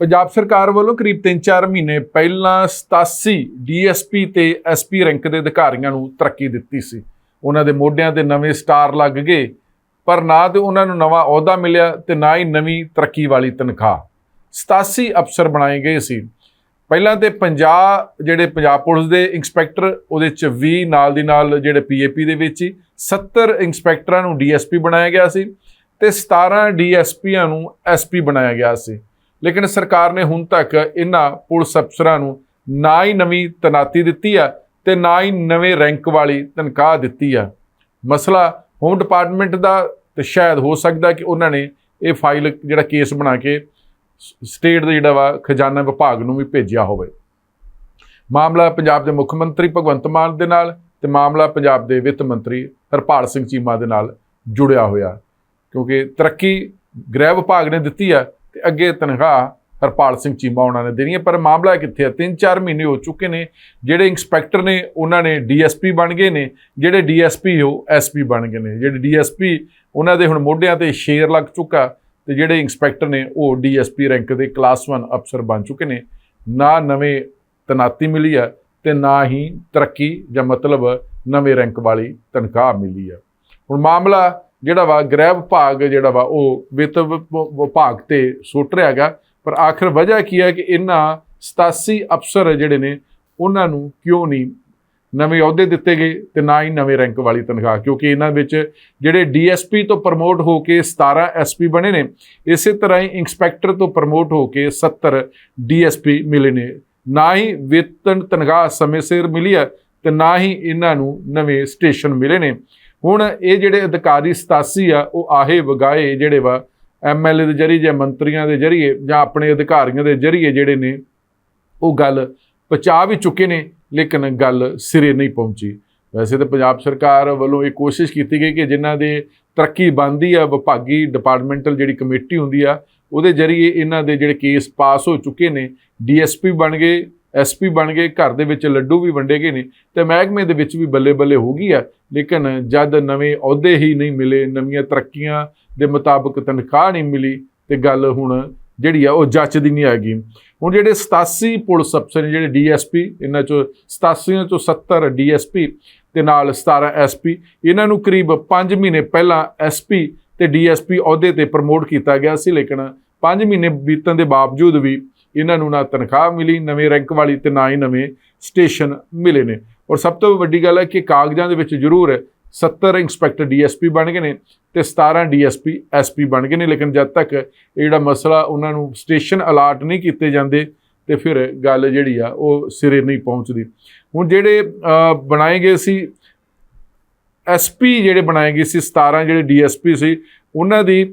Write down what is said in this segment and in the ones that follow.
ਪੰਜਾਬ ਸਰਕਾਰ ਵੱਲੋਂ ਕਰੀਬ 3-4 ਮਹੀਨੇ ਪਹਿਲਾਂ 87 ਡੀਐਸਪੀ ਤੇ ਐਸਪੀ ਰੈਂਕ ਦੇ ਅਧਿਕਾਰੀਆਂ ਨੂੰ ਤਰੱਕੀ ਦਿੱਤੀ ਸੀ। ਉਹਨਾਂ ਦੇ ਮੋਢਿਆਂ ਤੇ ਨਵੇਂ ਸਟਾਰ ਲੱਗ ਗਏ, ਪਰ ਨਾ ਤੇ ਉਹਨਾਂ ਨੂੰ ਨਵਾਂ ਅਹੁਦਾ ਮਿਲਿਆ ਤੇ ਨਾ ਹੀ ਨਵੀਂ ਤਰੱਕੀ ਵਾਲੀ ਤਨਖਾਹ। 87 ਅਫਸਰ ਬਣਾਏ ਗਏ ਸੀ। ਪਹਿਲਾਂ ਤੇ 50 ਜਿਹੜੇ ਪੰਜਾਬ ਪੁਲਿਸ ਦੇ ਇੰਸਪੈਕਟਰ, ਉਹਦੇ ਚ 20 ਨਾਲ ਦੀ ਨਾਲ ਜਿਹੜੇ ਪੀਏਪੀ ਦੇ ਵਿੱਚ ਹੀ 70 ਇੰਸਪੈਕਟਰਾਂ ਨੂੰ ਡੀਐਸਪੀ ਬਣਾਇਆ ਗਿਆ ਸੀ ਤੇ 17 ਡੀਐਸਪੀਆਂ ਨੂੰ ਐਸਪੀ ਬਣਾਇਆ ਗਿਆ ਸੀ। ਲੇਕਿਨ ਸਰਕਾਰ ਨੇ ਹੁਣ ਤੱਕ ਇਹਨਾਂ ਪੁਲਿਸ ਅਫਸਰਾਂ ਨੂੰ ਨਾ ਹੀ ਨਵੀਂ ਤਨਾਤੀ ਦਿੱਤੀ ਆ ਤੇ ਨਾ ਹੀ ਨਵੇਂ ਰੈਂਕ ਵਾਲੀ ਤਨਖਾਹ ਦਿੱਤੀ ਆ। ਮਸਲਾ ਹੋਮ ਡਿਪਾਰਟਮੈਂਟ ਦਾ ਤੇ ਸ਼ਾਇਦ ਹੋ ਸਕਦਾ ਕਿ ਉਹਨਾਂ ਨੇ ਇਹ ਫਾਈਲ ਜਿਹੜਾ ਕੇਸ ਬਣਾ ਕੇ ਸਟੇਟ ਦਾ ਜਿਹੜਾ ਵਾ ਖਜ਼ਾਨਾ ਵਿਭਾਗ ਨੂੰ ਵੀ ਭੇਜਿਆ ਹੋਵੇ। ਮਾਮਲਾ ਪੰਜਾਬ ਦੇ ਮੁੱਖ ਮੰਤਰੀ ਭਗਵੰਤ ਮਾਨ ਦੇ ਨਾਲ ਤੇ ਮਾਮਲਾ ਪੰਜਾਬ ਦੇ ਵਿੱਤ ਮੰਤਰੀ ਹਰਪਾਲ ਸਿੰਘ ਚੀਮਾ ਦੇ ਨਾਲ ਜੁੜਿਆ ਹੋਇਆ। ਕਿਉਂਕਿ ਤਰੱਕੀ ਗ੍ਰਹਿ ਵਿਭਾਗ ਨੇ ਦਿੱਤੀ ਆ ਤੇ ਅੱਗੇ ਤਨਖਾਹ ਹਰਪਾਲ ਸਿੰਘ ਚੀਮਾ ਉਹਨਾਂ ਨੇ ਦੇਣੀ ਹੈ, ਪਰ ਮਾਮਲਾ ਕਿੱਥੇ ਆ 3-4 ਮਹੀਨੇ ਹੋ ਚੁੱਕੇ ਨੇ, ਜਿਹੜੇ ਇੰਸਪੈਕਟਰ ਨੇ ਉਹਨਾਂ ਨੇ ਡੀਐਸਪੀ ਬਣ ਗਏ ਨੇ, ਜਿਹੜੇ ਡੀਐਸਪੀ ਉਹ ਐਸਪੀ ਬਣ ਗਏ ਨੇ, ਜਿਹੜੇ ਡੀਐਸਪੀ ਉਹਨਾਂ ਦੇ ਹੁਣ ਮੋਢਿਆਂ ਤੇ ਸ਼ੇਰ ਲੱਗ ਚੁੱਕਾ ਤੇ ਜਿਹੜੇ ਇੰਸਪੈਕਟਰ ਨੇ ਉਹ ਡੀਐਸਪੀ ਰੈਂਕ ਦੇ ਕਲਾਸ 1 ਅਫਸਰ ਬਣ ਚੁੱਕੇ ਨੇ। ਨਾ ਨਵੇਂ ਤਨਾਤੀ ਮਿਲੀ ਆ ਤੇ ਨਾ ਹੀ ਤਰੱਕੀ ਜਾਂ ਮਤਲਬ ਨਵੇਂ ਰੈਂਕ ਵਾਲੀ ਤਨਖਾਹ ਮਿਲੀ ਆ ਹੁਣ ਮਾਮਲਾ ਜਿਹੜਾ ਵਾ ਗ੍ਰਹਿ ਵਿਭਾਗ ਜਿਹੜਾ ਵਾ ਉਹ ਵਿੱਤ ਵਿਭ- ਵਿਭਾਗ ਤੇ ਸੁੱਟ ਰਿਹਾ ਹੈਗਾ। ਪਰ ਆਖਰ ਵਜ੍ਹਾ ਕੀ ਹੈ ਕਿ ਇਹਨਾਂ 87 ਅਫਸਰ ਜਿਹੜੇ ਨੇ, ਉਹਨਾਂ ਨੂੰ ਕਿਉਂ ਨਹੀਂ ਨਵੇਂ ਅਹੁਦੇ ਦਿੱਤੇ ਗਏ ਤੇ ਨਾ ਹੀ ਨਵੇਂ ਰੈਂਕ ਵਾਲੀ ਤਨਖਾਹ? ਕਿਉਂਕਿ ਇਹਨਾਂ ਵਿੱਚ ਜਿਹੜੇ ਡੀਐਸਪੀ ਤੋਂ ਪ੍ਰਮੋਟ ਹੋ ਕੇ 17 ਐਸਪੀ ਬਣੇ ਨੇ, ਇਸੇ ਤਰ੍ਹਾਂ ਹੀ ਇੰਸਪੈਕਟਰ ਤੋਂ ਪ੍ਰਮੋਟ ਹੋ ਕੇ 70 ਡੀਐਸਪੀ ਮਿਲੇ ਨੇ। ਨਾ ਹੀ ਵੇਤਨ ਤਨਖਾਹ ਸਮੇਂ ਸਿਰ ਮਿਲੀ ਹੈ ਤੇ ਨਾ ਹੀ ਇਹਨਾਂ ਨੂੰ ਨਵੇਂ ਸਟੇਸ਼ਨ ਮਿਲੇ ਨੇ। ਹੁਣ ਇਹ ਜਿਹੜੇ ਅਧਿਕਾਰੀ 87 ਆ, ਉਹ ਆਹੇ ਵਗਾਏ ਜਿਹੜੇ ਵਾ ਐਮਐਲਏ ਦੇ ਜਰੀਏ ਜਾਂ ਮੰਤਰੀਆਂ ਦੇ ਜਰੀਏ ਜਾਂ ਆਪਣੇ ਅਧਿਕਾਰੀਆਂ ਦੇ ਜਰੀਏ ਜਿਹੜੇ ਨੇ, ਉਹ ਗੱਲ ਪਹੁੰਚਾ ਵੀ ਚੁੱਕੇ ਨੇ, ਲੇਕਿਨ ਗੱਲ ਸਿਰੇ ਨਹੀਂ ਪਹੁੰਚੀ। ਵੈਸੇ ਤਾਂ ਪੰਜਾਬ ਸਰਕਾਰ ਵੱਲੋਂ ਇਹ ਕੋਸ਼ਿਸ਼ ਕੀਤੀ ਗਈ ਕਿ ਜਿਨ੍ਹਾਂ ਦੇ ਤਰੱਕੀ ਬੰਦੀ ਆ, ਵਿਭਾਗੀ ਡਿਪਾਰਟਮੈਂਟਲ ਜਿਹੜੀ ਕਮੇਟੀ ਹੁੰਦੀ ਆ, ਉਹਦੇ ਜਰੀਏ ਇਹਨਾਂ ਦੇ ਜਿਹੜੇ ਕੇਸ ਪਾਸ ਹੋ ਚੁੱਕੇ ਨੇ, ਡੀਐਸਪੀ ਬਣ ਗਏ ਐਸਪੀ ਬਣ ਗਏ, ਘਰ ਦੇ ਵਿੱਚ ਲੱਡੂ ਵੀ ਵੰਡੇ ਗਏ ਨੇ, ਤੇ ਮਹਿਕਮੇ ਦੇ ਵਿੱਚ ਵੀ ਬੱਲੇ ਬੱਲੇ ਹੋ ਗਈ ਆ ਲੇਕਿਨ ਜਦ ਨਵੇਂ ਅਹੁਦੇ ਹੀ ਨਹੀਂ ਮਿਲੇ, ਨਵੀਆਂ ਤਰੱਕੀਆਂ ਦੇ ਮੁਤਾਬਕ ਤਨਖਾਹ ਨਹੀਂ ਮਿਲੀ, ਤੇ ਗੱਲ ਹੁਣ ਜਿਹੜੀ ਆ, ਉਹ ਜੱਚਦੀ ਨਹੀਂ ਹੈਗੀ। ਹੁਣ ਜਿਹੜੇ 87 ਪੁਲਿਸ ਅਫਸਰ ਨੇ, ਜਿਹੜੇ ਡੀਐਸਪੀ, ਇਹਨਾਂ ਚੋਂ 87 ਚੋਂ 70 ਡੀਐਸਪੀ ਤੇ ਨਾਲ 17 ਐਸਪੀ, ਇਹਨਾਂ ਨੂੰ ਕਰੀਬ 5 ਮਹੀਨੇ ਪਹਿਲਾਂ ਐਸਪੀ ਤੇ ਡੀਐਸਪੀ ਅਹੁਦੇ ਤੇ ਪ੍ਰਮੋਟ ਕੀਤਾ ਗਿਆ ਸੀ, ਲੇਕਿਨ 5 ਮਹੀਨੇ ਬੀਤਣ ਦੇ ਬਾਵਜੂਦ ਵੀ ਇਹਨਾਂ ਨੂੰ ਨਾ ਤਨਖਾਹ ਮਿਲੀ, ਨਵੇਂ ਰੈਂਕ ਵਾਲੀ ਤੇ ਨਾ ਹੀ ਨਵੇਂ ਸਟੇਸ਼ਨ ਮਿਲੇ ਨੇ। ਔਰ ਸਭ ਤੋਂ ਵੱਡੀ ਗੱਲ ਹੈ ਕਿ ਕਾਗਜ਼ਾਂ ਦੇ ਵਿੱਚ ਜ਼ਰੂਰ 70 ਇੰਸਪੈਕਟਰ ਡੀਐਸਪੀ ਬਣ ਗਏ ਨੇ ਤੇ 17 ਡੀਐਸਪੀ, ਐਸਪੀ ਬਣ ਗਏ ਨੇ, ਲੇਕਿਨ ਜਦ ਤੱਕ ਇਹ ਜਿਹੜਾ ਮਸਲਾ ਉਹਨਾਂ ਨੂੰ ਸਟੇਸ਼ਨ ਅਲਾਟ ਨਹੀਂ ਕੀਤੇ ਜਾਂਦੇ ਤੇ ਫਿਰ ਗੱਲ ਜਿਹੜੀ ਆ ਉਹ ਸਿਰੇ ਨਹੀਂ ਪਹੁੰਚਦੀ। ਹੁਣ ਜਿਹੜੇ ਬਣਾਏ ਗਏ ਸੀ, ਐਸਪੀ ਜਿਹੜੇ ਬਣਾਏ ਗਏ ਸੀ 17 ਜਿਹੜੇ ਡੀਐਸਪੀ ਸੀ, ਉਹਨਾਂ ਦੀ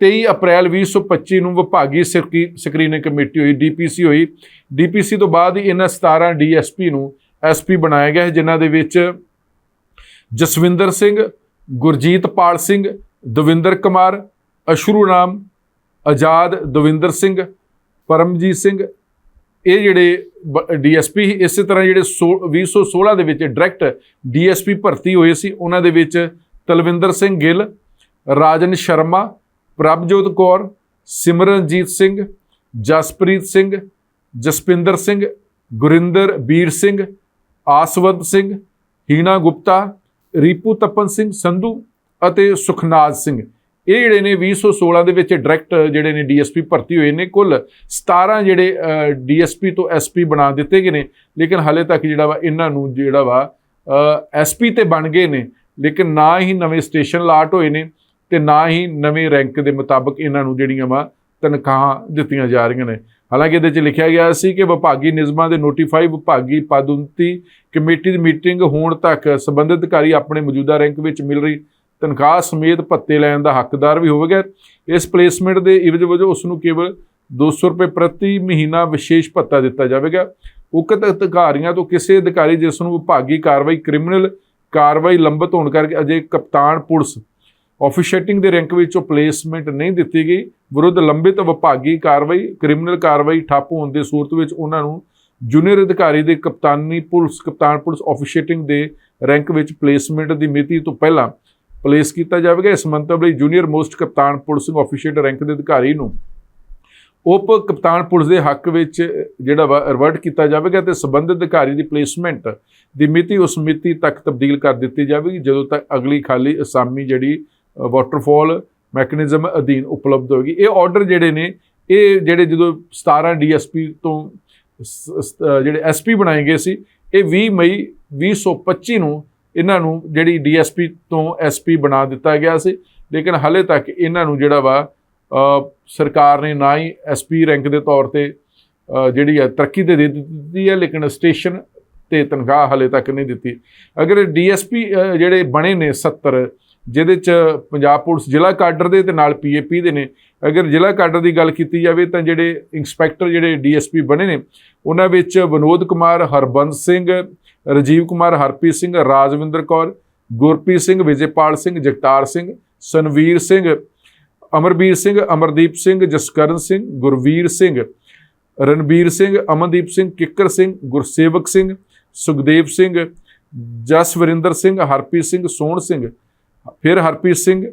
23 ਅਪ੍ਰੈਲ 2025 ਨੂੰ ਵਿਭਾਗੀ ਸਕਰੀ- ਸਕਰੀਨਿੰਗ ਕਮੇਟੀ ਹੋਈ ਡੀਪੀਸੀ ਹੋਈ। ਡੀਪੀਸੀ ਤੋਂ ਬਾਅਦ ਹੀ ਇਹਨਾਂ 17 ਡੀਐਸਪੀ ਨੂੰ ਐਸਪੀ ਬਣਾਇਆ ਗਿਆ ਹੈ, ਜਿਨ੍ਹਾਂ ਦੇ ਵਿੱਚ ਜਸਵਿੰਦਰ ਸਿੰਘ ਗੁਰਜੀਤਪਾਲ ਸਿੰਘ ਦਵਿੰਦਰ ਕੁਮਾਰ ਅਸ਼ਰੂ ਨਾਮ ਆਜ਼ਾਦ ਦਵਿੰਦਰ ਸਿੰਘ ਪਰਮਜੀਤ ਸਿੰਘ। ਇਹ ਜਿਹੜੇ ਡੀਐਸਪੀ ਇਸੇ ਤਰ੍ਹਾਂ ਜਿਹੜੇ ਸੋ- 2016 ਦੇ ਵਿੱਚ ਡਾਇਰੈਕਟ ਡੀਐਸਪੀ ਭਰਤੀ ਹੋਏ ਸੀ ਉਹਨਾਂ ਦੇ ਵਿੱਚ ਤਲਵਿੰਦਰ ਸਿੰਘ ਗਿੱਲ ਰਾਜਨ ਸ਼ਰਮਾ ਪ੍ਰਭਜੋਤ ਕੌਰ, ਸਿਮਰਨਜੀਤ ਸਿੰਘ, ਜਸਪ੍ਰੀਤ ਸਿੰਘ, ਜਸਪਿੰਦਰ ਸਿੰਘ, ਗੁਰਿੰਦਰ ਵੀਰ ਸਿੰਘ, ਆਸਵੰਤ ਸਿੰਘ, ਹੀਣਾ ਗੁਪਤਾ, ਰੀਪੂ ਤਪਨ ਸਿੰਘ, ਸੰਧੂ ਅਤੇ ਸੁਖਨਾਜ ਸਿੰਘ। ਇਹ ਜਿਹੜੇ ਨੇ 2016 ਦੇ ਵਿੱਚ ਡਾਇਰੈਕਟ ਜਿਹੜੇ ਨੇ ਡੀਐਸਪੀ ਭਰਤੀ ਹੋਏ ਨੇ। ਕੁੱਲ 17 ਜਿਹੜੇ ਡੀਐਸਪੀ ਤੋਂ ਐਸਪੀ ਬਣਾ ਦਿੱਤੇ ਗਏ ਨੇ। ਲੇਕਿਨ ਹਾਲੇ ਤੱਕ ਜਿਹੜਾ ਵਾ, ਇਹਨਾਂ ਨੂੰ ਜਿਹੜਾ ਵਾ ਐਸਪੀ ਤੇ ਬਣ ਗਏ ਨੇ। ਲੇਕਿਨ ਨਾ ਹੀ ਨਵੇਂ ਸਟੇਸ਼ਨ ਲਾਟ ਹੋਏ ਨੇ। ਤੇ ਨਾ ਹੀ ਨਵੇਂ ਰੈਂਕ ਦੇ ਮੁਤਾਬਕ ਇਹਨਾਂ ਨੂੰ ਜਿਹੜੀਆਂ ਵਾ ਤਨਖਾਹਾਂ ਦਿੱਤੀਆਂ ਜਾ ਰਹੀਆਂ ਨੇ। ਹਾਲਾਂਕਿ ਇਹਦੇ 'ਚ ਲਿਖਿਆ ਗਿਆ ਸੀ ਕਿ ਵਿਭਾਗੀ ਨਿਯਮਾਂ ਦੇ ਨੋਟੀਫਾਈ ਵਿਭਾਗੀ ਪਦੋਨਤੀ ਕਮੇਟੀ ਦੀ ਮੀਟਿੰਗ ਹੋਣ ਤੱਕ ਸੰਬੰਧਿਤ ਅਧਿਕਾਰੀ ਆਪਣੇ ਮੌਜੂਦਾ ਰੈਂਕ ਵਿੱਚ ਮਿਲ ਰਹੀ ਤਨਖਾਹ ਸਮੇਤ ਭੱਤੇ ਲੈਣ ਦਾ ਹੱਕਦਾਰ ਵੀ ਹੋਵੇਗਾ। ਇਸ ਪਲੇਸਮੈਂਟ ਦੇ ਇਵਜ ਵਜੋਂ ਉਸ ਨੂੰ ਕੇਵਲ 200 ਰੁਪਏ ਪ੍ਰਤੀ ਮਹੀਨਾ ਵਿਸ਼ੇਸ਼ ਭੱਤਾ ਦਿੱਤਾ ਜਾਵੇਗਾ। ਉਕਤ ਅਧਿਕਾਰੀਆਂ ਤੋਂ ਕਿਸੇ ਅਧਿਕਾਰੀ ਜਿਸ ਨੂੰ ਵਿਭਾਗੀ ਕਾਰਵਾਈ ਕ੍ਰਿਮੀਨਲ ਕਾਰਵਾਈ ਲੰਬਤ ਹੋਣ ਕਰਕੇ ਅਜੇ ਕਪਤਾਨ ਪੁਲਿਸ ਆਫੀਸ਼ੀਏਟਿੰਗ ਦੇ ਰੈਂਕ ਵਿੱਚੋਂ ਪਲੇਸਮੈਂਟ ਨਹੀਂ ਦਿੱਤੀ ਗਈ। ਵਿਰੁੱਧ ਲੰਬਿਤ ਵਿਭਾਗੀ ਕਾਰਵਾਈ ਕ੍ਰਿਮੀਨਲ ਕਾਰਵਾਈ ਠੱਪ ਹੋਣ ਦੀ ਸੂਰਤ ਵਿੱਚ ਉਹਨਾਂ ਨੂੰ ਜੂਨੀਅਰ ਅਧਿਕਾਰੀ ਦੇ ਕਪਤਾਨੀ ਪੁਲਿਸ, ਕਪਤਾਨ ਪੁਲਿਸ ਆਫੀਸ਼ੀਏਟਿੰਗ ਦੇ ਰੈਂਕ ਵਿੱਚ ਪਲੇਸਮੈਂਟ ਦੀ ਮਿਤੀ ਤੋਂ ਪਹਿਲਾਂ ਪਲੇਸ ਕੀਤਾ ਜਾਵੇਗਾ। ਇਸ ਮੰਤਵ ਲਈ ਜੂਨੀਅਰ ਮੋਸਟ ਕਪਤਾਨ ਪੁਲਿਸ ਆਫੀਸ਼ੀਏਟ ਰੈਂਕ ਦੇ ਅਧਿਕਾਰੀ ਨੂੰ ਉਪ ਕਪਤਾਨ ਪੁਲਿਸ ਦੇ ਹੱਕ ਵਿੱਚ ਜਿਹੜਾ ਵਾ ਰਿਵਰਟ ਕੀਤਾ ਜਾਵੇਗਾ ਤੇ ਸਬੰਧਿਤ ਅਧਿਕਾਰੀ ਦੀ ਪਲੇਸਮੈਂਟ ਦੀ ਮਿਤੀ ਉਸ ਮਿਤੀ ਤੱਕ ਤਬਦੀਲ ਕਰ ਦਿੱਤੀ ਜਾਵੇਗੀ। ਜਦੋਂ ਤੱਕ ਅਗਲੀ ਖਾਲੀ ਅਸਾਮੀ ਜਿਹੜੀ ਵਾਟਰਫਾਲ ਮੈਕੈਨਿਜ਼ਮ ਅਧੀਨ ਉਪਲਬਧ ਹੋਏਗੀ। ਇਹ ਆਰਡਰ ਜਿਹੜੇ ਨੇ, ਇਹ ਜਿਹੜੇ ਜਦੋਂ 17 ਡੀਐਸਪੀ ਤੋਂ ਸ- ਸ- ਅਹ ਜਿਹੜੇ ਐਸਪੀ ਬਣਾਏ ਗਏ ਸੀ, ਇਹ 20 ਮਈ 2025 ਨੂੰ ਇਹਨਾਂ ਨੂੰ ਜਿਹੜੀ ਡੀਐਸਪੀ ਤੋਂ ਐਸਪੀ ਬਣਾ ਦਿੱਤਾ ਗਿਆ ਸੀ। ਲੇਕਿਨ ਹਲੇ ਤੱਕ ਇਹਨਾਂ ਨੂੰ ਜਿਹੜਾ ਵਾ ਸਰਕਾਰ ਨੇ ਨਾ ਹੀ ਐਸਪੀ ਰੈਂਕ ਦੇ ਤੌਰ ਤੇ ਜਿਹੜੀ ਹੈ ਤਰੱਕੀ ਤੇ ਦੇ ਦਿੱਤੀ ਹੈ, ਲੇਕਿਨ ਸਟੇਸ਼ਨ ਤੇ ਤਨਖਾਹ ਹਲੇ ਤੱਕ ਨਹੀਂ ਦਿੱਤੀ। ਅਗਰ ਡੀਐਸਪੀ ਜਿਹੜੇ ਬਣੇ ਨੇ 70 ਜਿਹਦੇ ਚ ਪੰਜਾਬ ਪੁਲਿਸ ਜ਼ਿਲ੍ਹਾ ਕਾਡਰ ਦੇ ਤੇ ਨਾਲ ਪੀਏਪੀ ਦੇ ਨੇ। ਅਗਰ ਜ਼ਿਲ੍ਹਾ ਕਾਡਰ ਦੀ ਗੱਲ ਕੀਤੀ ਜਾਵੇ ਤਾਂ ਜਿਹੜੇ ਇੰਸਪੈਕਟਰ ਜਿਹੜੇ ਡੀਐਸਪੀ ਬਣੇ ਨੇ, ਉਹਨਾਂ ਵਿੱਚ ਵਿਨੋਦ ਕੁਮਾਰ, ਹਰਬੰਸ ਸਿੰਘ, ਰਜੀਵ ਕੁਮਾਰ, ਹਰਪ੍ਰੀਤ ਸਿੰਘ, ਰਾਜਵਿੰਦਰ ਕੌਰ, ਗੁਰਪ੍ਰੀਤ ਸਿੰਘ, ਵਿਜੇਪਾਲ ਸਿੰਘ, ਜਗਤਾਰ ਸਿੰਘ, ਸਨਵੀਰ ਸਿੰਘ, ਅਮਰਬੀਰ ਸਿੰਘ, ਅਮਰਦੀਪ ਸਿੰਘ, ਜਸਕਰਨ ਸਿੰਘ, ਗੁਰਵੀਰ ਸਿੰਘ, ਰਣਬੀਰ ਸਿੰਘ, ਅਮਨਦੀਪ ਸਿੰਘ, ਕਿੱਕਰ ਸਿੰਘ, ਗੁਰਸੇਵਕ ਸਿੰਘ, ਸੁਖਦੇਵ ਸਿੰਘ, ਜਸਵਰਿੰਦਰ ਸਿੰਘ, ਹਰਪ੍ਰੀਤ ਸਿੰਘ, ਸੋਹਣ ਸਿੰਘ ਫਿਰ ਹਰਪ੍ਰੀਤ ਸਿੰਘ,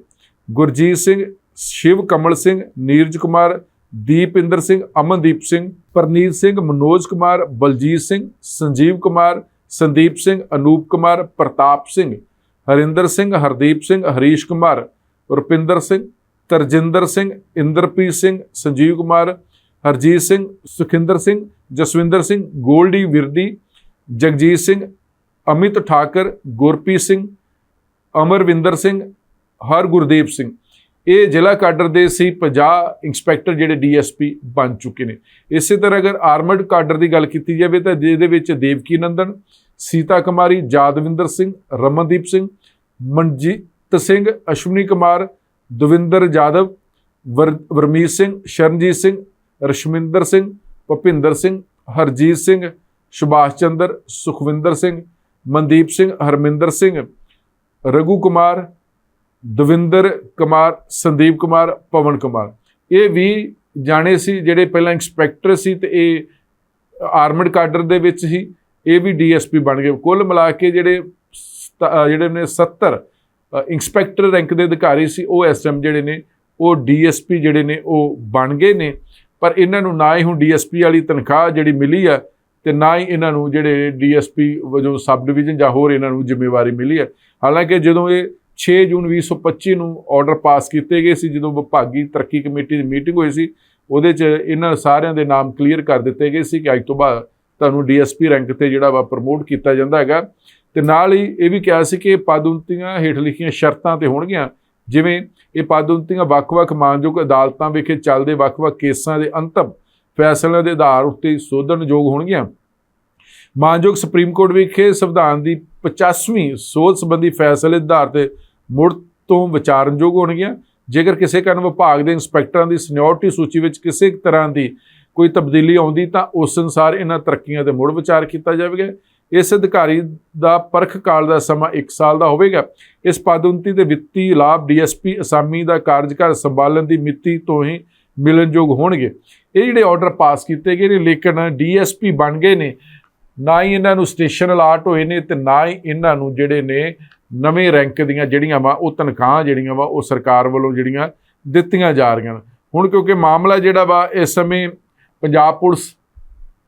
ਗੁਰਜੀਤ ਸਿੰਘ, ਸ਼ਿਵ ਕਮਲ ਸਿੰਘ, ਨੀਰਜ ਕੁਮਾਰ, ਦੀਪਿੰਦਰ ਸਿੰਘ, ਅਮਨਦੀਪ ਸਿੰਘ, ਪਰਨੀਤ ਸਿੰਘ, ਮਨੋਜ ਕੁਮਾਰ, ਬਲਜੀਤ ਸਿੰਘ, ਸੰਜੀਵ ਕੁਮਾਰ, ਸੰਦੀਪ ਸਿੰਘ, ਅਨੂਪ ਕੁਮਾਰ, ਪ੍ਰਤਾਪ ਸਿੰਘ, ਹਰਿੰਦਰ ਸਿੰਘ, ਹਰਦੀਪ ਸਿੰਘ, ਹਰੀਸ਼ ਕੁਮਾਰ, ਰੁਪਿੰਦਰ ਸਿੰਘ, ਤਰਜਿੰਦਰ ਸਿੰਘ, ਇੰਦਰਪ੍ਰੀਤ ਸਿੰਘ, ਸੰਜੀਵ ਕੁਮਾਰ, ਹਰਜੀਤ ਸਿੰਘ, ਸੁਖਿੰਦਰ ਸਿੰਘ, ਜਸਵਿੰਦਰ ਸਿੰਘ, ਗੋਲਡੀ, ਵਿਰਦੀ, ਜਗਜੀਤ ਸਿੰਘ, ਅਮਿਤ ਠਾਕਰ, ਗੁਰਪ੍ਰੀਤ ਸਿੰਘ ਅਮਰਵਿੰਦਰ ਸਿੰਘ, ਹਰ ਗੁਰਦੇਵ ਸਿੰਘ। ਇਹ ਜ਼ਿਲ੍ਹਾ ਕਾਡਰ ਦੇ ਸੀ 50 ਇੰਸਪੈਕਟਰ ਜਿਹੜੇ ਡੀਐਸਪੀ ਬਣ ਚੁੱਕੇ ਨੇ। ਇਸੇ ਤਰ੍ਹਾਂ ਅਗਰ ਆਰਮਡ ਕਾਡਰ ਦੀ ਗੱਲ ਕੀਤੀ ਜਾਵੇ ਤਾਂ ਜਿਹਦੇ ਵਿੱਚ ਦੇਵਕੀ ਨੰਦਨ, ਸੀਤਾ ਕੁਮਾਰੀ, ਜਾਦਵਿੰਦਰ ਸਿੰਘ, ਰਮਨਦੀਪ ਸਿੰਘ, ਮਨਜੀਤ ਸਿੰਘ, ਅਸ਼ਵਨੀ ਕੁਮਾਰ, ਦਵਿੰਦਰ ਜਾਦਵ, ਵਰ- ਵਰਮੀਤ ਸਿੰਘ, ਸ਼ਰਨਜੀਤ ਸਿੰਘ, ਰਸ਼ਮਿੰਦਰ ਸਿੰਘ, ਭੁਪਿੰਦਰ ਸਿੰਘ, ਹਰਜੀਤ ਸਿੰਘ, ਸੁਭਾਸ਼ ਚੰਦਰ, ਸੁਖਵਿੰਦਰ ਸਿੰਘ, ਮਨਦੀਪ ਸਿੰਘ, ਹਰਮਿੰਦਰ ਸਿੰਘ ਰਘੂ ਕੁਮਾਰ, ਦਵਿੰਦਰ ਕੁਮਾਰ, ਸੰਦੀਪ ਕੁਮਾਰ, ਪਵਨ ਕੁਮਾਰ। ਇਹ ਵੀ ਜਾਣੇ ਸੀ ਜਿਹੜੇ ਪਹਿਲਾਂ ਇੰਸਪੈਕਟਰ ਸੀ ਤੇ ਇਹ ਆਰਮਡ ਕਾਡਰ ਦੇ ਵਿੱਚ ਹੀ ਇਹ ਵੀ ਡੀਐਸਪੀ ਬਣ ਗਏ। ਕੁੱਲ ਮਿਲਾ ਕੇ ਜਿਹੜੇ ਸਤ- ਜਿਹੜੇ ਨੇ 70 ਇੰਸਪੈਕਟਰ ਰੈਂਕ ਦੇ ਅਧਿਕਾਰੀ ਸੀ, ਉਹ ਐਸਐਮ ਜਿਹੜੇ ਨੇ, ਉਹ ਡੀਐਸਪੀ ਜਿਹੜੇ ਨੇ, ਉਹ ਬਣ ਗਏ ਨੇ। ਪਰ ਇਹਨਾਂ ਨੂੰ ਨਾ ਹੀ ਹੁਣ ਡੀਐਸਪੀ ਵਾਲੀ ਤਨਖਾਹ ਜਿਹੜੀ ਮਿਲੀ ਆ ਤੇ ਨਾ ਹੀ ਇਹਨਾਂ ਨੂੰ ਜਿਹੜੇ ਡੀਐਸਪੀ ਵਜੋਂ ਸਬ ਡਿਵੀਜ਼ਨ ਜਾਂ ਹੋਰ ਇਹਨਾਂ ਨੂੰ ਜ਼ਿੰਮੇਵਾਰੀ ਮਿਲੀ ਹੈ। ਹਾਲਾਂਕਿ ਜਦੋਂ ਇਹ 6 ਜੂਨ 2025 ਨੂੰ ਆਰਡਰ ਪਾਸ ਕੀਤੇ ਗਏ ਸੀ, ਜਦੋਂ ਵਿਭਾਗੀ ਤਰੱਕੀ ਕਮੇਟੀ ਦੀ ਮੀਟਿੰਗ ਹੋਈ ਸੀ, ਉਹਦੇ 'ਚ ਇਹਨਾਂ ਸਾਰਿਆਂ ਦੇ ਨਾਮ ਕਲੀਅਰ ਕਰ ਦਿੱਤੇ ਗਏ ਸੀ ਕਿ ਅੱਜ ਤੋਂ ਬਾਅਦ ਤੁਹਾਨੂੰ ਡੀਐਸਪੀ ਰੈਂਕ ਤੇ ਜਿਹੜਾ ਵਾ ਪ੍ਰਮੋਟ ਕੀਤਾ ਜਾਂਦਾ ਹੈਗਾ। ਤੇ ਨਾਲ ਹੀ ਇਹ ਵੀ ਕਿਹਾ ਸੀ ਕਿ ਇਹ ਪਦ ਉੱਨਤੀਆਂ ਹੇਠ ਲਿਖੀਆਂ ਸ਼ਰਤਾਂ ਤੇ ਹੋਣਗੀਆਂ, ਜਿਵੇਂ ਇਹ ਪਦ ਉੱਨਤੀਆਂ ਵੱਖ-ਵੱਖ ਮਾਨਯੋਗ ਅਦਾਲਤਾਂ ਵਿਖੇ ਚੱਲਦੇ ਵੱਖ-ਵੱਖ ਕੇਸਾਂ ਦੇ ਅੰਤਮ ਫੈਸਲਿਆਂ ਦੇ ਆਧਾਰ ਉੱਤੇ ਸੋਧਣਯੋਗ ਹੋਣਗੀਆਂ। ਮਾਨਯੋਗ ਸੁਪਰੀਮ ਕੋਰਟ ਵਿਖੇ ਸੰਵਿਧਾਨ ਦੀ 50ਵੀਂ ਸੋਧ ਸੰਬੰਧੀ ਫੈਸਲੇ ਆਧਾਰ ਤੇ ਮੁੜ ਤੋਂ ਵਿਚਾਰਨਯੋਗ ਹੋਣਗੀਆਂ। ਜੇਕਰ ਕਿਸੇ ਕਾਰਨ ਵਿਭਾਗ ਦੇ ਇੰਸਪੈਕਟਰਾਂ ਦੀ ਸੀਨੀਅਰਟੀ ਸੂਚੀ ਵਿੱਚ ਕਿਸੇ ਤਰ੍ਹਾਂ ਦੀ ਕੋਈ ਤਬਦੀਲੀ ਆਉਂਦੀ ਤਾਂ ਉਸ ਅਨੁਸਾਰ ਇਹਨਾਂ ਤਰੱਕੀਆਂ ਤੇ ਮੁੜ ਵਿਚਾਰ ਕੀਤਾ ਜਾਵੇਗਾ। ਇਸ ਅਧਿਕਾਰੀ ਦਾ ਪਰਖ ਕਾਲ ਦਾ ਸਮਾਂ 1 ਸਾਲ ਦਾ ਹੋਵੇਗਾ। ਇਸ ਪਦੋਨਤੀ ਦੇ ਵਿੱਤੀ ਲਾਭ ਡੀਐਸਪੀ ਅਸਾਮੀ ਦਾ ਕਾਰਜਕਾਲ ਸੰਭਾਲਣ ਦੀ ਮਿਤੀ ਤੋਂ ਹੀ ਮਿਲਣਯੋਗ ਹੋਣਗੇ। ਇਹ ਜਿਹੜੇ ਆਰਡਰ ਪਾਸ ਕੀਤੇ ਗਏ ਨੇ, ਲੇਕਿਨ ਡੀਐਸਪੀ ਬਣ ਗਏ ਨੇ ਨਾ ਹੀ ਇਹਨਾਂ ਨੂੰ ਸਟੇਸ਼ਨ ਅਲਾਟ ਹੋਏ ਨੇ ਤੇ ਨਾ ਹੀ ਇਹਨਾਂ ਨੂੰ ਜਿਹੜੇ ਨੇ ਨਵੇਂ ਰੈਂਕ ਦੀਆਂ ਜਿਹੜੀਆਂ ਵਾ ਉਹ ਤਨਖਾਹਾਂ ਜਿਹੜੀਆਂ ਵਾ ਉਹ ਸਰਕਾਰ ਵੱਲੋਂ ਜਿਹੜੀਆਂ ਦਿੱਤੀਆਂ ਜਾ ਰਹੀਆਂ ਨੇ। ਹੁਣ ਕਿਉਂਕਿ ਮਾਮਲਾ ਜਿਹੜਾ ਵਾ ਇਸ ਸਮੇਂ ਪੰਜਾਬ ਪੁਲਿਸ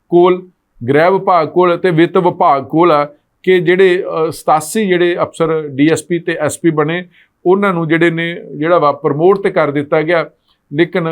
ਕੋਲ ਗ੍ਰਹਿ ਵਿਭਾਗ ਕੋਲ ਤੇ ਵਿੱਤ ਵਿਭਾਗ ਕੋਲ ਆ ਕਿ ਜਿਹੜੇ ਅ, 87 ਜਿਹੜੇ ਅਫਸਰ ਡੀਐਸਪੀ ਤੇ ਐਸਪੀ ਬਣੇ ਉਹਨਾਂ ਨੂੰ ਜਿਹੜੇ ਨੇ ਜਿਹੜਾ ਵਾ ਪ੍ਰਮੋਟ ਤੇ ਕਰ ਦਿੱਤਾ ਗਿਆ। ਲੇਕਿਨ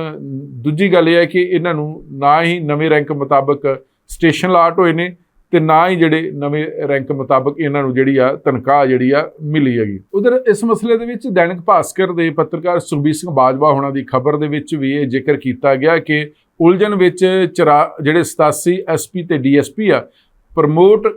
ਦੂਜੀ ਗੱਲ ਇਹ ਹੈ ਕਿ ਇਹਨਾਂ ਨੂੰ ਨਾ ਹੀ ਨਵੇਂ ਰੈਂਕ ਮੁਤਾਬਕ ਸਟੇਸ਼ਨ ਲਾਟ ਹੋਏ ਨੇ। ਤੇ ਨਾ ਹੀ ਜਿਹੜੇ ਨਵੇਂ ਰੈਂਕ ਮੁਤਾਬਕ ਇਹਨਾਂ ਨੂੰ ਜਿਹੜੀ ਆ ਤਨਖਾਹ ਜਿਹੜੀ ਆ ਮਿਲੀ ਹੈਗੀ। ਉਧਰ ਇਸ ਮਸਲੇ ਦੇ ਵਿੱਚ ਦੈਨਿਕ ਭਾਸਕਰ ਦੇ ਪੱਤਰਕਾਰ ਸੁਰਬੀਰ ਸਿੰਘ ਬਾਜਵਾ ਹੋਣਾ ਦੀ ਖਬਰ ਦੇ ਵਿੱਚ ਵੀ ਇਹ ਜ਼ਿਕਰ ਕੀਤਾ ਗਿਆ ਕਿ ਉਲਝਣ ਵਿੱਚ ਚਰਾ ਜਿਹੜੇ 87 ਐਸਪੀ ਤੇ ਡੀਐਸਪੀ ਆ, ਪ੍ਰਮੋਟ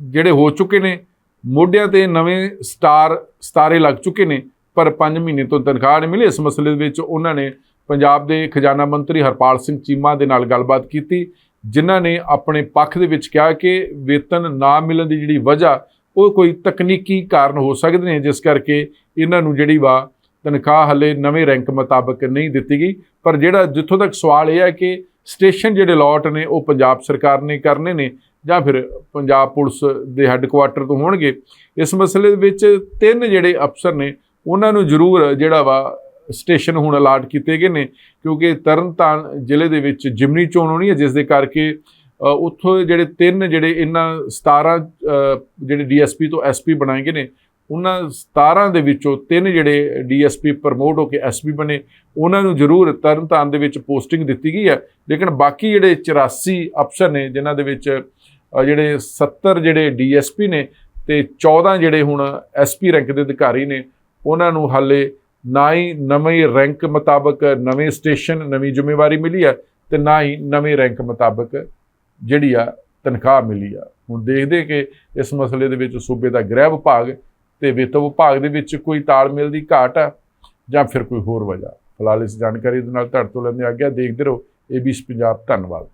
ਜਿਹੜੇ ਹੋ ਚੁੱਕੇ ਨੇ, ਮੋਢਿਆਂ ਤੇ ਨਵੇਂ ਸਟਾਰ, ਸਤਾਰੇ ਲੱਗ ਚੁੱਕੇ ਨੇ, ਪਰ 5 ਮਹੀਨੇ ਤੋਂ ਤਨਖਾਹ ਨਹੀਂ ਮਿਲੀ। ਇਸ ਮਸਲੇ ਦੇ ਵਿੱਚ ਉਹਨਾਂ ਨੇ ਪੰਜਾਬ ਦੇ ਖਜ਼ਾਨਾ ਮੰਤਰੀ ਹਰਪਾਲ ਸਿੰਘ ਚੀਮਾ ਦੇ ਨਾਲ ਗੱਲਬਾਤ ਕੀਤੀ। ਜਿਨ੍ਹਾਂ ਨੇ ਆਪਣੇ ਪੱਖ ਦੇ ਵਿੱਚ ਕਿਹਾ ਕਿ ਵੇਤਨ ਨਾ ਮਿਲਣ ਦੀ ਜਿਹੜੀ ਵਜ੍ਹਾ, ਉਹ ਕੋਈ ਤਕਨੀਕੀ ਕਾਰਨ ਹੋ ਸਕਦੇ ਨੇ, ਜਿਸ ਕਰਕੇ ਇਹਨਾਂ ਨੂੰ ਜਿਹੜੀ ਵਾ ਤਨਖਾਹ ਹਲੇ ਨਵੇਂ ਰੈਂਕ ਮੁਤਾਬਕ ਨਹੀਂ ਦਿੱਤੀ ਗਈ। ਪਰ ਜਿਹੜਾ ਜਿੱਥੋਂ ਤੱਕ ਸਵਾਲ ਇਹ ਹੈ ਕਿ ਸਟੇਸ਼ਨ ਜਿਹੜੇ ਲੋਟ ਨੇ, ਉਹ ਪੰਜਾਬ ਸਰਕਾਰ ਨੇ ਕਰਨੇ ਨੇ ਜਾਂ ਫਿਰ ਪੰਜਾਬ ਪੁਲਿਸ ਦੇ ਹੈੱਡਕੁਆਟਰ ਤੋਂ ਹੋਣਗੇ, ਇਸ ਮਸਲੇ ਦੇ ਵਿੱਚ ਤਿੰਨ ਜਿਹੜੇ ਅਫਸਰ ਨੇ, ਉਹਨਾਂ ਨੂੰ ਜ਼ਰੂਰ ਜਿਹੜਾ ਵਾ ਸਟੇਸ਼ਨ ਹੁਣ ਅਲਾਟ ਕੀਤੇ ਗਏ ਨੇ ਕਿਉਂਕਿ ਤਰਨਤਾਰਨ ਜ਼ਿਲ੍ਹੇ ਦੇ ਵਿੱਚ ਜਿਮਨੀ ਚੋਣ ਹੋਣੀ ਹੈ ਜਿਸ ਦੇ ਕਰਕੇ ਉੱਥੋਂ ਦੇ ਜਿਹੜੇ ਤਿੰਨ ਜਿਹੜੇ ਇਹਨਾਂ 17 ਅ, ਜਿਹੜੇ ਡੀਐਸਪੀ ਤੋਂ ਐਸਪੀ ਬਣਾਏ ਗਏ ਨੇ ਉਹਨਾਂ 17 ਦੇ ਵਿੱਚੋਂ ਤਿੰਨ ਜਿਹੜੇ ਡੀਐਸਪੀ ਪ੍ਰਮੋਟ ਹੋ ਕੇ ਐਸਪੀ ਬਣੇ ਉਹਨਾਂ ਨੂੰ ਜ਼ਰੂਰ ਤਰਨਤਾਰਨ ਦੇ ਵਿੱਚ ਪੋਸਟਿੰਗ ਦਿੱਤੀ ਗਈ ਹੈ। ਲੇਕਿਨ ਬਾਕੀ ਜਿਹੜੇ 84 ਅਫਸਰ ਨੇ ਜਿਨ੍ਹਾਂ ਦੇ ਵਿੱਚ ਅ, ਜਿਹੜੇ 70 ਜਿਹੜੇ ਡੀਐਸਪੀ ਨੇ ਤੇ 14 ਜਿਹੜੇ ਹੁਣ ਐਸਪੀ ਰੈਂਕ ਦੇ ਅਧਿਕਾਰੀ ਨੇ ਉਹਨਾਂ ਨੂੰ ਹਾਲੇ ਨਾ ਹੀ ਨਵੇਂ ਰੈਂਕ ਮੁਤਾਬਕ ਨਵੇਂ ਸਟੇਸ਼ਨ, ਨਵੀਂ ਜ਼ਿੰਮੇਵਾਰੀ ਮਿਲੀ ਹੈ ਤੇ ਨਾ ਹੀ ਨਵੇਂ ਰੈਂਕ ਮੁਤਾਬਕ ਜਿਹੜੀ ਆ ਤਨਖਾਹ ਮਿਲੀ ਆ। ਹੁਣ ਦੇਖਦੇ ਕਿ ਇਸ ਮਸਲੇ ਦੇ ਵਿੱਚ ਸੂਬੇ ਦਾ ਗ੍ਰਹਿ ਵਿਭਾਗ ਤੇ ਵਿੱਤ ਵਿਭਾਗ ਦੇ ਵਿੱਚ ਕੋਈ ਤਾਲਮੇਲ ਦੀ ਘਾਟ ਆ ਜਾਂ ਫਿਰ ਕੋਈ ਹੋਰ ਵਜ੍ਹਾ? ਫਿਲਹਾਲ ਇਸ ਜਾਣਕਾਰੀ ਦੇ ਨਾਲ ਤੁਹਾਡੇ ਤੋਂ ਲੈਂਦੇ ਆ ਗਿਆ ਦੇਖਦੇ ਰਹੋ ਏਬੀਸ ਪੰਜਾਬ ਧੰਨਵਾਦ।